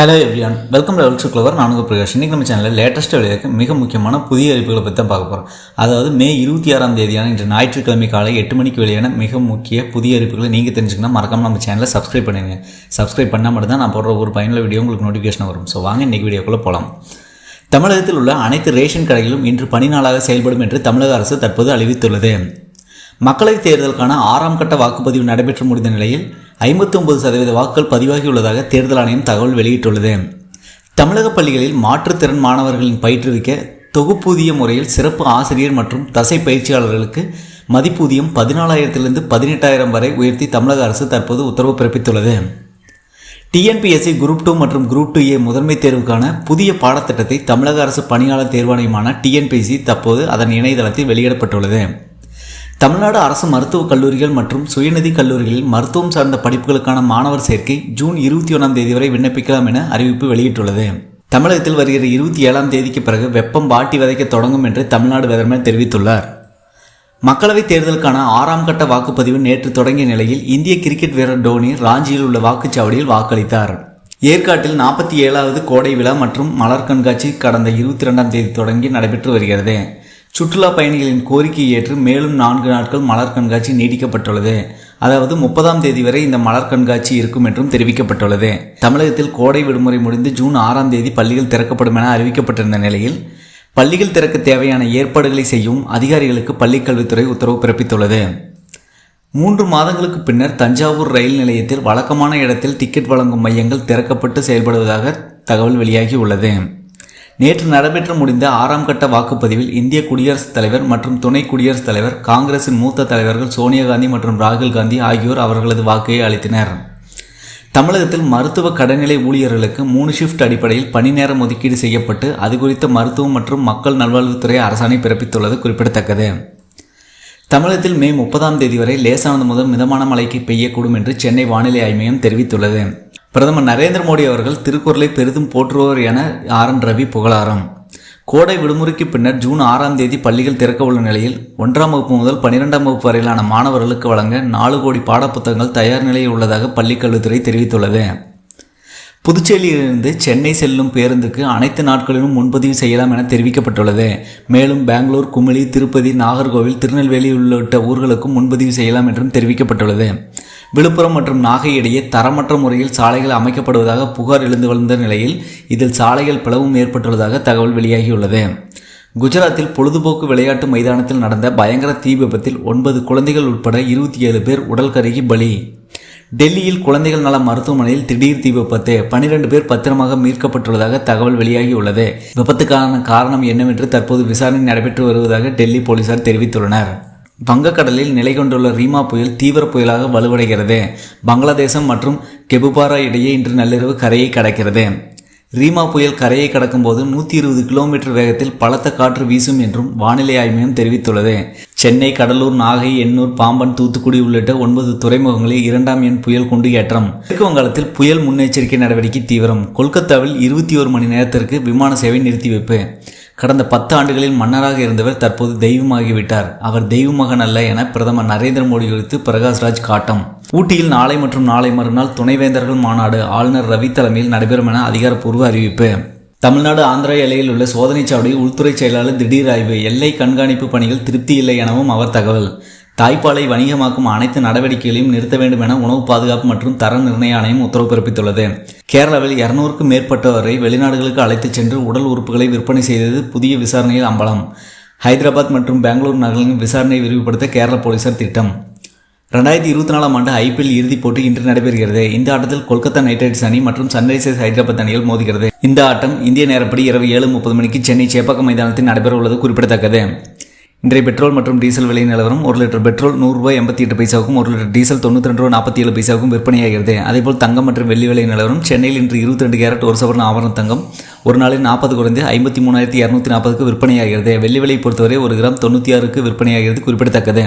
Hello everyone welcome level to clever நானுங்க பிரகாஷ். இன்றைக்கி நம்ம சேனலில் லேட்டஸ்ட் வெளியாக மிக முக்கியமான புதிய அறிவிப்புகளை பற்றி தான் பார்க்க போகிறோம் அதாவது மே இருபத்தி ஆறாம் தேதியான இன்று ஞாயிற்றுக்கிழமை காலை எட்டு மணிக்கு வெளியான மிக முக்கிய புதிய அறிவிப்புகளை நீங்கள் தெரிஞ்சுக்கணும் மறக்காமல் நம்ம சேனலை சப்ஸ்கிரைப் பண்ணுங்க சப்ஸ்கிரைப் பண்ணால் மட்டும் தான் நான் போடுற ஒரு பயனுள்ள வீடியோ உங்களுக்கு நோட்டிஃபிகேஷன் வரும். ஸோ வாங்க இன்றைக்கி வீடியோக்குள்ளே போகலாம் தமிழகத்தில் உள்ள அனைத்து ரேஷன் கடைகளும் இன்று பணி நாளாக செயல்படும் என்று தமிழக அரசு தற்போது அறிவித்துள்ளது. மக்களவைத் தேர்தலுக்கான ஆறாம் கட்ட வாக்குப்பதிவு நடைபெற்று முடிந்த நிலையில் ஐம்பத்தி ஒன்பது சதவீத வாக்குகள் பதிவாகியுள்ளதாக தேர்தல் ஆணையம் தகவல் வெளியிட்டுள்ளது. தமிழக பள்ளிகளில் மாற்றுத்திறன் மாணவர்களின் பயிற்றுவிக்க தொகுப்பூதிய முறையில் சிறப்பு ஆசிரியர் மற்றும் தசை பயிற்சியாளர்களுக்கு மதிப்பூதியம் பதினாலாயிரத்திலிருந்து பதினெட்டாயிரம் வரை உயர்த்தி தமிழக அரசு தற்போது உத்தரவு பிறப்பித்துள்ளது. டிஎன்பிஎஸ்சி குரூப் டூ மற்றும் குரூப் டூ ஏ முதன்மை தேர்வுக்கான புதிய பாடத்திட்டத்தை தமிழக அரசு பணியாளர் தேர்வாணையமான டிஎன்பிஎஸ்சி தற்போது அதன் இணையதளத்தில் வெளியிடப்பட்டுள்ளது. தமிழ்நாடு அரசு மருத்துவக் கல்லூரிகள் மற்றும் சுயநிதி கல்லூரிகளில் மருத்துவம் சார்ந்த படிப்புகளுக்கான மாணவர் சேர்க்கை ஜூன் இருபத்தி ஒன்றாம் தேதி வரை விண்ணப்பிக்கலாம் என அறிவிப்பு வெளியிட்டுள்ளது. தமிழகத்தில் வருகிற இருபத்தி ஏழாம் தேதிக்கு பிறகு வெப்பம் வாட்டி விதைக்க தொடங்கும் என்று தமிழ்நாடு வெதர்மேன் தெரிவித்துள்ளார். மக்களவைத் தேர்தலுக்கான ஆறாம் கட்ட வாக்குப்பதிவு நேற்று தொடங்கிய நிலையில் இந்திய கிரிக்கெட் வீரர் டோனி ராஞ்சியில் உள்ள வாக்குச்சாவடியில் வாக்களித்தார். ஏற்காட்டில் நாற்பத்தி ஏழாவது கோடை விழா மற்றும் மலர் கண்காட்சி கடந்த இருபத்தி ரெண்டாம் தேதி தொடங்கி நடைபெற்று வருகிறது. சுற்றுலா பயணிகளின் கோரிக்கையை ஏற்று மேலும் நான்கு நாட்கள் மலர் கண்காட்சி நீடிக்கப்பட்டுள்ளது அதாவது முப்பதாம் தேதி வரை இந்த மலர் கண்காட்சி இருக்கும் என்றும் தெரிவிக்கப்பட்டுள்ளது. தமிழகத்தில் கோடை விடுமுறை முடிந்து ஜூன் ஆறாம் தேதி பள்ளிகள் திறக்கப்படும் என அறிவிக்கப்பட்டிருந்த நிலையில் பள்ளிகள் திறக்க தேவையான ஏற்பாடுகளை செய்யும் அதிகாரிகளுக்கு பள்ளிக்கல்வித்துறை உத்தரவு பிறப்பித்துள்ளது. மூன்று மாதங்களுக்கு பின்னர் தஞ்சாவூர் ரயில் நிலையத்தில் வழக்கமான இடத்தில் டிக்கெட் வழங்கும் மையங்கள் திறக்கப்பட்டு செயல்படுவதாக தகவல் வெளியாகி உள்ளது நேற்று நடைபெற்று முடிந்த ஆறாம் கட்ட வாக்குப்பதிவில் இந்திய குடியரசுத் தலைவர் மற்றும் துணை குடியரசுத் தலைவர் காங்கிரசின் மூத்த தலைவர்கள் சோனியா காந்தி மற்றும் ராகுல் காந்தி ஆகியோர் அவர்களது வாக்கையை அளித்தனர். தமிழகத்தில் மருத்துவ கடநிலை ஊழியர்களுக்கு மூணு ஷிஃப்ட் அடிப்படையில் பணி நேரம் ஒதுக்கீடு செய்யப்பட்டு அது குறித்த மருத்துவம் மற்றும் மக்கள் நல்வாழ்வுத்துறை அரசாணை பிறப்பித்துள்ளது குறிப்பிடத்தக்கது. தமிழகத்தில் மே முப்பதாம் தேதி வரை லேசானது முதல் மிதமான மழைக்கு பெய்யக்கூடும் என்று சென்னை வானிலை ஆய்வு மையம் தெரிவித்துள்ளது. பிரதமர் நரேந்திர மோடி அவர்கள் திருக்குறளை பெரிதும் போற்றுவோர் என ஆர் என் ரவி புகழாரம். கோடை விடுமுறைக்கு பின்னர் ஜூன் ஆறாம் தேதி பள்ளிகள் திறக்க உள்ள நிலையில் ஒன்றாம் வகுப்பு முதல் பனிரெண்டாம் வகுப்பு வரையிலான மாணவர்களுக்கு வழங்க நாலு கோடி பாடப்புத்தகங்கள் தயார் நிலையில் உள்ளதாக பள்ளிக்கல்வித்துறை தெரிவித்துள்ளது. புதுச்சேரியிலிருந்து சென்னை செல்லும் பேருந்துக்கு அனைத்து நாட்களிலும் முன்பதிவு செய்யலாம் என தெரிவிக்கப்பட்டுள்ளது. மேலும் பெங்களூர் குமிளி திருப்பதி நாகர்கோவில் திருநெல்வேலி உள்ளிட்ட ஊர்களுக்கும் முன்பதிவு செய்யலாம் என்றும் தெரிவிக்கப்பட்டுள்ளது. விழுப்புரம் மற்றும் நாகை இடையே தரமற்ற முறையில் சாலைகள் அமைக்கப்படுவதாக புகார் எழுந்து வந்த நிலையில் இதில் சாலைகள் பிளவும் ஏற்பட்டுள்ளதாக தகவல் வெளியாகியுள்ளது. குஜராத்தில் பொழுதுபோக்கு விளையாட்டு மைதானத்தில் நடந்த பயங்கர தீ விபத்தில் ஒன்பது குழந்தைகள் உட்பட இருபத்தி ஏழு பேர் உடல் கருகி பலி. டெல்லியில் குழந்தைகள் நல மருத்துவமனையில் திடீர் தீ விபத்து. பனிரெண்டு பேர் பத்திரமாக மீட்கப்பட்டுள்ளதாக தகவல் வெளியாகியுள்ளது. விபத்துக்கான காரணம் என்னவென்று தற்போது விசாரணை நடைபெற்று வருவதாக டெல்லி போலீசார் தெரிவித்துள்ளனர். வங்கக்கடலில் நிலை கொண்டுள்ள ரீமா புயல் தீவிர புயலாக வலுவடைகிறது. பங்களாதேசம் மற்றும் கெபுபாரா இடையே இன்று நள்ளிரவு கரையை கடக்கிறது. ரீமா புயல் கரையை கடக்கும்போது நூற்றி இருபது கிலோமீட்டர் வேகத்தில் பலத்த காற்று வீசும் என்றும் வானிலை ஆய்மையம் தெரிவித்துள்ளது. சென்னை கடலூர் நாகை எண்ணூர் பாம்பன் தூத்துக்குடி உள்ளிட்ட ஒன்பது துறைமுகங்களில் இரண்டாம் எண் புயல் கொண்டு ஏற்றம். மேற்கு வங்காளத்தில் புயல் முன்னெச்சரிக்கை நடவடிக்கை தீவிரம். கொல்கத்தாவில் இருபத்தி ஒரு மணி நேரத்திற்கு விமான சேவை நிறுத்தி வைப்பு கடந்த பத்து ஆண்டுகளில் மன்னராக இருந்தவர் தற்போது தெய்வமாகிவிட்டார். அவர் தெய்வ மகன் அல்ல என பிரதமர் நரேந்திர மோடி குறித்து பிரகாஷ்ராஜ் காட்டம். ஊட்டியில் நாளை மற்றும் நாளை மறுநாள் துணைவேந்தர்கள் மாநாடு ஆளுநர் ரவி தலைமையில் நடைபெறும் என அதிகாரப்பூர்வ அறிவிப்பு. தமிழ்நாடு ஆந்திரா எல்லையில் உள்ள சோதனைச் சாவடியில் உள்துறை செயலாளர் திடீர் ஆய்வு. எல்லை கண்காணிப்பு பணிகள் திருப்தி இல்லை எனவும் அவர் தகவல். தாய்ப்பாலை வணிகமாக்கும் அனைத்து நடவடிக்கைகளையும் நிறுத்த வேண்டும் என உணவு பாதுகாப்பு மற்றும் தர நிர்ணய ஆணையம் உத்தரவு பிறப்பித்துள்ளது. கேரளாவில் இருநூறுக்கும் மேற்பட்டவரை வெளிநாடுகளுக்கு அழைத்துச் சென்று உடல் உறுப்புகளை விற்பனை செய்தது புதிய விசாரணையில் அம்பலம். ஹைதராபாத் மற்றும் பெங்களூர் நகரின் விசாரணையை விரிவுபடுத்த கேரள போலீசார் திட்டம். ரெண்டாயிரத்தி இருபத்தி நாலாம் ஆண்டு ஐபிஎல் இறுதிப் போட்டி இன்று நடைபெறுகிறது. இந்த ஆட்டத்தில் கொல்கத்தா நைட் ரைடர்ஸ் அணி மற்றும் சன்ரைசர்ஸ் ஹைதராபாத் அணிகள் மோதுகிறது. இந்த ஆட்டம் இந்திய நேரப்படி இரவு ஏழு முப்பது மணிக்கு சென்னை சேப்பாக்கம் மைதானத்தில் நடைபெற உள்ளது குறிப்பிடத்தக்கது. இன்றைய பெட்ரோல் மற்றும் டீசல் விலை நிலவரம் ஒரு லிட்டர் பெட்ரோல் நூறுரூவா எண்பத்தி எட்டு பைசாவுக்கும் ஒரு லிட்டர் டீசல் தொண்ணூற்றி ரெண்டு ரூபா நாற்பத்தி ஏழு பைசாவுக்கும் விற்பனையாகிறது. அதேபோல் தங்கம் மற்றும் வெள்ளி விலை நிலவரம் சென்னையில் இன்று இருபத்தி ரெண்டு கேரட் ஒரு சவரன் ஆவரண தங்கம் ஒரு நாளில் நாற்பது குறைந்து ஐம்பத்தி மூணாயிரத்தி இரநூத்தி நாற்பதுக்கு விற்பனையாகிறது. வெள்ளி விலை பொறுத்தவரை ஒரு கிராம் தொண்ணூற்றி ஆறுக்கு விற்பனையாகிறது குறிப்பிடத்தக்கது.